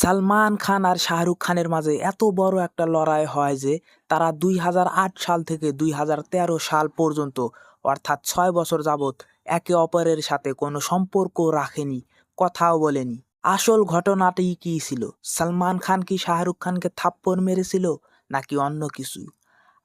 সালমান খান আর শাহরুখ খানের মাঝে এত বড় একটা লড়াই হয় যে তারা দুই হাজার আট সাল থেকে দুই হাজার তেরো সাল পর্যন্ত, অর্থাৎ ছয় বছর যাবৎ একে অপরের সাথে কোনো সম্পর্ক রাখেনি, কথাও বলেনি। আসল ঘটনাটি কী ছিল? সালমান খান কি শাহরুখ খানকে থাপ্পড় মেরেছিল, নাকি অন্য কিছু?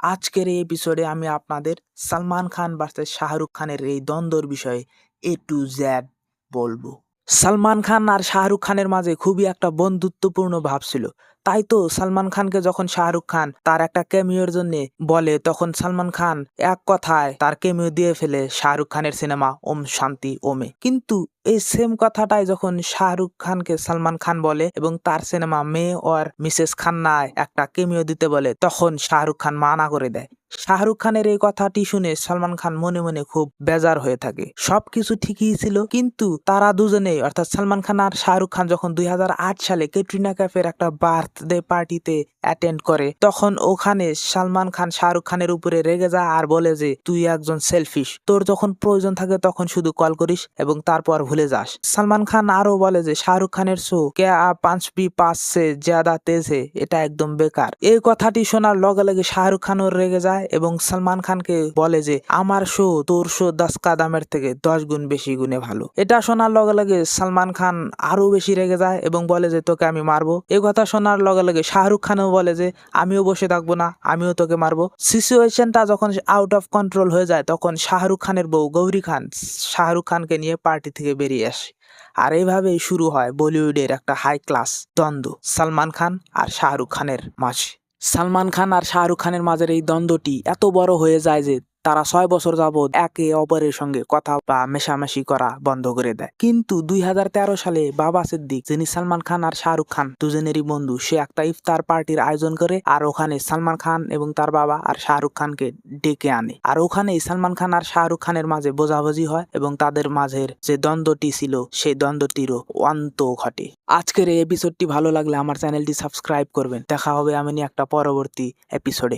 আজকের এই এপিসোডে আমি আপনাদের সালমান খান ভার্সেস শাহরুখ খানের এই দ্বন্দ্বর বিষয়ে এ টু জ্যাড বলব। সালমান খান আর শাহরুখ খানের মাঝে খুবই একটা বন্ধুত্বপূর্ণ ভাব ছিল। তাই তো সালমান খানকে যখন শাহরুখ খান তার একটা ক্যামিওর জন্য বলে, তখন সালমান খান এক কথায় তার ক্যামিও দিয়ে ফেলে শাহরুখ খানের সিনেমা ওম শান্তি ওমে। কিন্তু এই সেম কথাটাই যখন শাহরুখ খানকে সালমান খান বলে এবং তার সিনেমা মে ওর মিসেস খান্নায় একটা কেমিও দিতে বলে, তখন শাহরুখ খান মানা করে দেয়। শাহরুখ খানের এই কথাটি শুনে সালমান খান মনে মনে খুব বেজার হয়ে থাকে। সবকিছু ঠিকই ছিল, কিন্তু তারা দুজনেই, অর্থাৎ সালমান খান আর শাহরুখ খান যখন দুই হাজার আট সালে ক্যাটরিনা ক্যাফের একটা বার্থডে পার্টিতে অ্যাটেন্ড করে। তখন ওখানে সালমান খান শাহরুখ খানের উপরে রেগে যায় আর বলে যে, তুই একজন সেলফিশ তোর যখন প্রয়োজন থাকে তখন শুধু কল করিস এবং তারপর ভুলে যাস। সালমান খান আরও বলে যে, শাহরুখ খানের শো কে আ পাঁচ বি পাঁচ সে জ্যাদা তেজ, এটা একদম বেকার। এই কথাটি শোনার লগে লগে শাহরুখ খানও রেগে যায় এবং সালমান খানকে বলে যে, আমার শো তোর শো দশ কাদামের থেকে দশ গুণ বেশি গুণে ভালো। এটা শোনার লগে লগে সালমান খান আরও বেশি রেগে যায় এবং বলে যে, তোকে আমি মারবো। এই কথা শোনার লগে লগে শাহরুখ খানও বলে যে, আমিও বসে থাকব না, আমিও তোকে মারবো। সিচুয়েশনটা যখন আউট অফ কন্ট্রোল হয়ে যায়, তখন শাহরুখ খানের বউ গৌরী খান শাহরুখ খানকে নিয়ে পার্টি থেকে বেরিয়ে আসে। আর এইভাবেই শুরু হয় বলিউডের একটা হাই ক্লাস দ্বন্দ্ব, সালমান খান আর শাহরুখ খানের মাঝে। সালমান খান আর শাহরুখ খানের মাঝের এই দ্বন্দ্বটি এত বড় হয়ে যায় যে তারা ছয় বছর যাবৎ একে অপরের সঙ্গে কথা বা মেশামেশি করা বন্ধ করে দেয়। কিন্তু দুই হাজার তেরো সালে বাবা সিদ্দিক, যিনি সালমান খান আর শাহরুখ খান, দুজনেরই বন্ধু, সে একটা ইফতার পার্টির আয়োজন করে আর ওখানে সালমান খান এবং তার বাবা আর শাহরুখ খানকে ডেকে আনে। আর ওখানেই সালমান খান আর শাহরুখ খানের মাঝে বোঝাবুঝি হয় এবং তাদের মাঝের যে দ্বন্দ্বটি ছিল, সেই দ্বন্দ্বটিরও অন্ত ঘটে। আজকের এই এপিসোডটি ভালো লাগলে আমার চ্যানেলটি সাবস্ক্রাইব করবেন। দেখা হবে আমি একটা পরবর্তী এপিসোডে